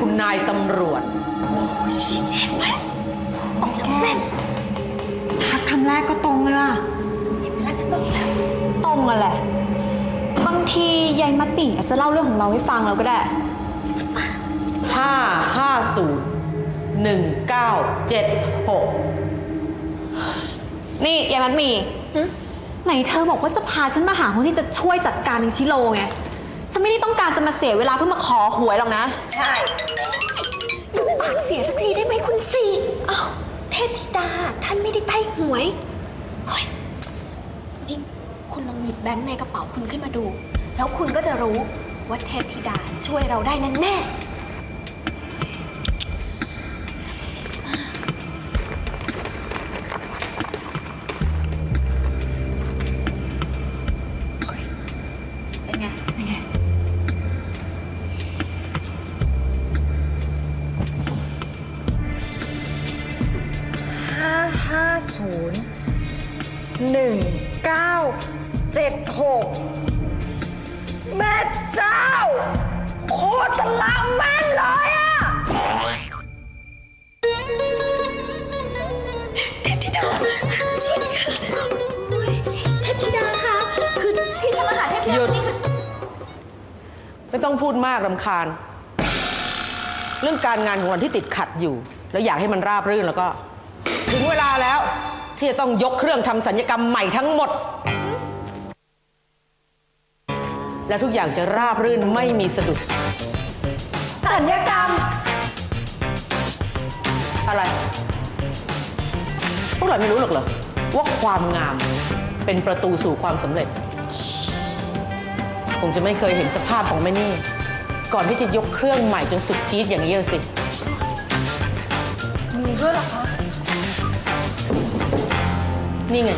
คุณนายตำรวจแกทักคำแรกก็ตรงเลยอะตรงอะแหละ บางทียายมัดปี่อาจจะเล่าเรื่องของเราให้ฟังเราก็ได้550 1976นี่ยายมัดหมี่ไหนเธอบอกว่าจะพาฉันมาหาคนที่จะช่วยจัดการนิชิโร่ไง ฉันไม่ได้ต้องการจะมาเสียเวลาเพื่อมาขอหวยหรอกนะ ใช่ หยุดปากเสียสักทีได้ไหมคุณสี่อ้าวเทพธิดา ท่านไม่ได้ใบหวยเฮ้ยนี่คุณลองหยิบแบงค์ในกระเป๋าคุณขึ้นมาดู แล้วคุณก็จะรู้ว่าเทพธิดาช่วยเราได้แน่ๆเป็นไงเป็นไงามแม่นเลยอะเทพธิดา สวัสดีค่ะโอ้ยเทพธิดาคะคือที่ฉันมาหาเทพธิหยุดาดนี่คือไม่ต้องพูดมากรำคาญ เรื่องการงานของเราที่ติดขัดอยู่ แล้วอยากให้มันราบรื่นแล้วก็ ถึงเวลาแล้ว ที่จะต้องยกเครื่องทำสัญญกรรมใหม่ทั้งหมด และทุกอย่างจะราบรื่นไม่มีสะดุด สัญญกรรม อะไร พวกเราไม่รู้หรอกเหรอ ว่าความงามเป็นประตูสู่ความสำเร็จ คงจะไม่เคยเห็นสภาพของแม่นี่ ก่อนที่จะยกเครื่องใหม่จนสุดจี๊ดอย่างนี้เละสิ มีด้วยเหรอคะ นี่ไง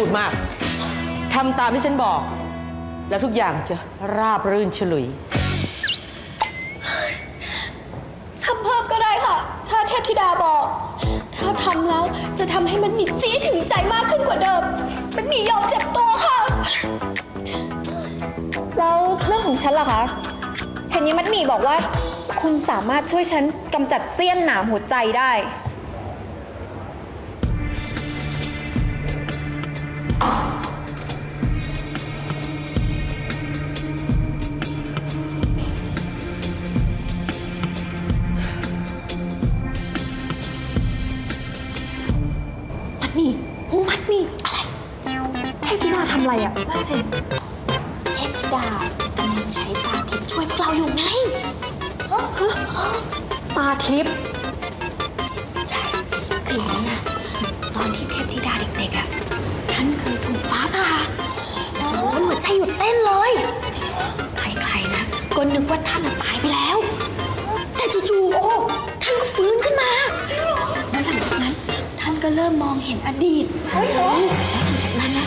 พูดมากทำตามที่ฉันบอก แล้วทุกอย่างจะราบรื่นฉลุย ทำเพิ่มก็ได้ค่ะ ถ้าเทพธิดาบอก ถ้าทำแล้วจะทำให้มันมีจี้ถึงใจมากขึ้นกว่าเดิม มันมียอมเจ็บตัวค่ะ แล้วเรื่องของฉันล่ะคะ เห็นยายมัดหมี่บอกว่า คุณสามารถช่วยฉันกำจัดเสี้ยนหนามหัวใจได้ำอะไรอะๆนั่นสิเทพธิดากำลังใช้ตาทิพย์ช่วยพวกเราอยู่ไงตาทิพย์ใช่คืออย่างนั้นนะตอนที่เทพธิดาเด็กๆอะท่านเคยถูกฟ้าผ่าจนหัวใจหยุดเต้นเลยใครๆนะก็นึกว่าท่านน่ะตายไปแล้ว แต่จู่ๆโอ้ท่านก็ฟื้นขึ้นมาแล้วหลังจากนั้น ท่านก็เริ่มมองเห็นอดีตเฮ้ยเหรอแล้วหลังจากนั้นนะ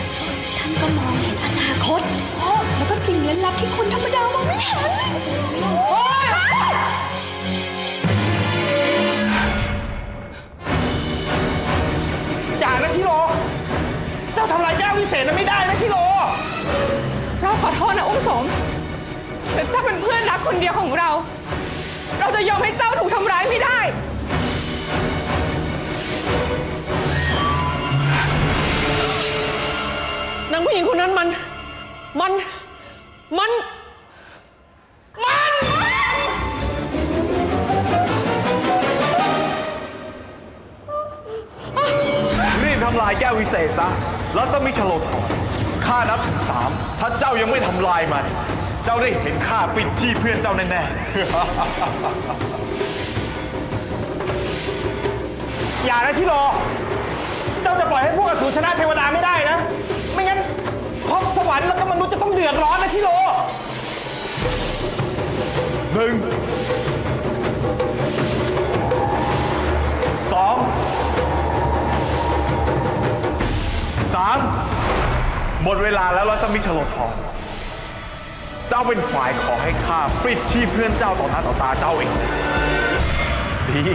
นลับที่คนธรรมดามองไม่เห็นอย่านะชิโรเจ้าทำลายแก้ววิเศษนั้นไม่ได้นะชิโรเราขอโทษนะอุ้มสมแต่เจ้าเป็นเพื่อนรักคนเดียวของเรา เราจะยอมให้เจ้าถูกทำร้ายไม่ได้นางผู้หญิงคนนั้นมัน มัน มัน มัน รีบทำลายแก้ววิเศษซะแล้วจะมิฉลดก่อนข้านับถึงสามถ้าเจ้ายังไม่ทำลายมัน เจ้าได้เห็นข้าปิดชีพเพื่อนเจ้าแน่ๆ อย่านะชิโร เจ้าจะปล่อยให้พวกอสูรชนะเทวดาไม่ได้นะ ไม่งั้น พบสวรรค์แล้วก็มนุษย์จะต้องเดือดร้อนนะชิโรหนึ่งสองสามหมดเวลาแล้วรัศมีชโลธรเจ้าเป็นฝ่ายขอให้ข้าปลิดชีพเพื่อนเจ้าต่อหน้าต่อตาเจ้าเองดี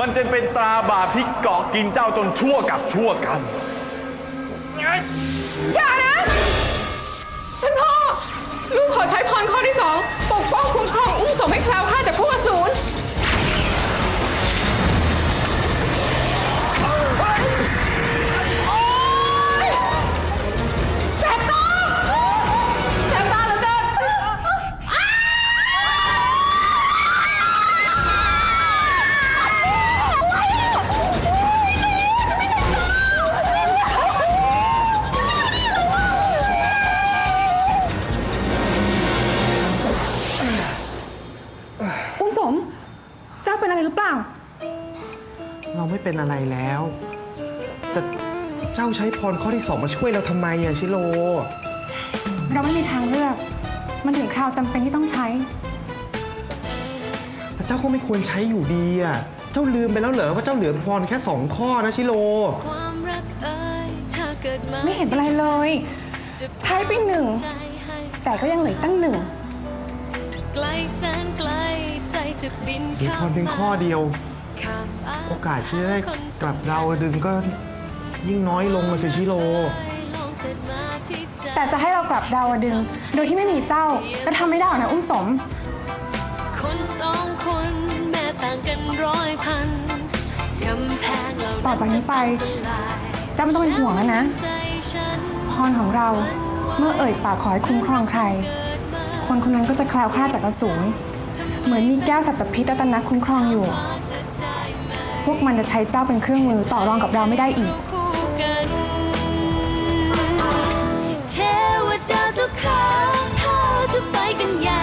มันจะเป็นตราบาปที่เกาะกินเจ้าจนชั่วกับชั่วกัน อ อุ้มสม เจ้าเป็นอะไรหรือเปล่า เราไม่เป็นอะไรแล้ว แต่เจ้าใช้พรข้อที่สองมาช่วยเราทำไมอะชิโรเราไม่มีทางเลือก มันถึงคราวจำเป็นที่ต้องใช้ แต่เจ้าก็ไม่ควรใช้อยู่ดีอะเจ้าลืมไปแล้วเหรอว่าเจ้าเหลือพรแค่สองข้อนะชิโรความรักเอ่ยถ้าเกิดมาไม่เห็นเป็นไรเลย ใช้ไปหนึ่งใจให้แต่ก็ยังเหลืออกตั้งหนึ่ง ไกลแสนไกลใจจะบินเหลือพรเพียงข้อเดียวข้ามฟ้โอกาสที่จะได้กลับดาวดึงก็ยิ่งน้อยลงมาสิชิโรลองเกิดมาที่ใจแต่จะให้เรากลับดาวดึง โดยที่ไม่มีเจ้าก็ทำไม่ได้หรอกนะอุ้มสม คนสองคนแม้ต่างกันร้อยพันกำแพงเหล่าต่อจากนี้ไปจะทลายเจ้าไม่ต้องเป็นห่วงแล้วนะ ใจฉันพรของเราเมื่อเอ่ยปากขอให้คุ้มครองใคร คนคนนั้นก็จะแคล้วคลาดจากอสูรเหมือนมีแก้วสัตว์พิษรัตนะคุ้มครองอยู่ พวกมันจะใช้เจ้าเป็นเครื่องมือต่อรองกับเราไม่ได้อีกคู่กันเทวดาเจ้าขาเขาจะไปกันใหญ่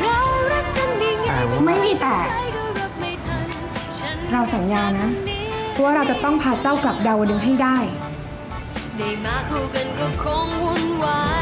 เรารักกันดีไงแต่ว่าไม่มีแต่ใครก็รับไม่ทันฉันเราสัญญานะว่าเราจะต้องพาเจ้ากลับดาวดึงให้ได้ ได้มาคู่กันก็คงวุ่นวาย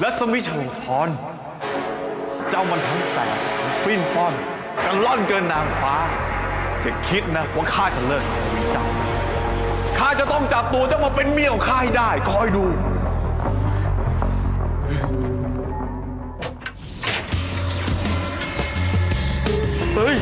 และสมิชโลธรเจ้ามันทั้งแสบทั้งปิ้นป้อน กันล่อนเกินนางฟ้าจะคิดนะว่าข้าจะเลิกเอาวิเจ้าข้าจะต้องจับตัวเจ้ามาเป็นเมียของข้าให้ได้ คอยดูเฮ้ย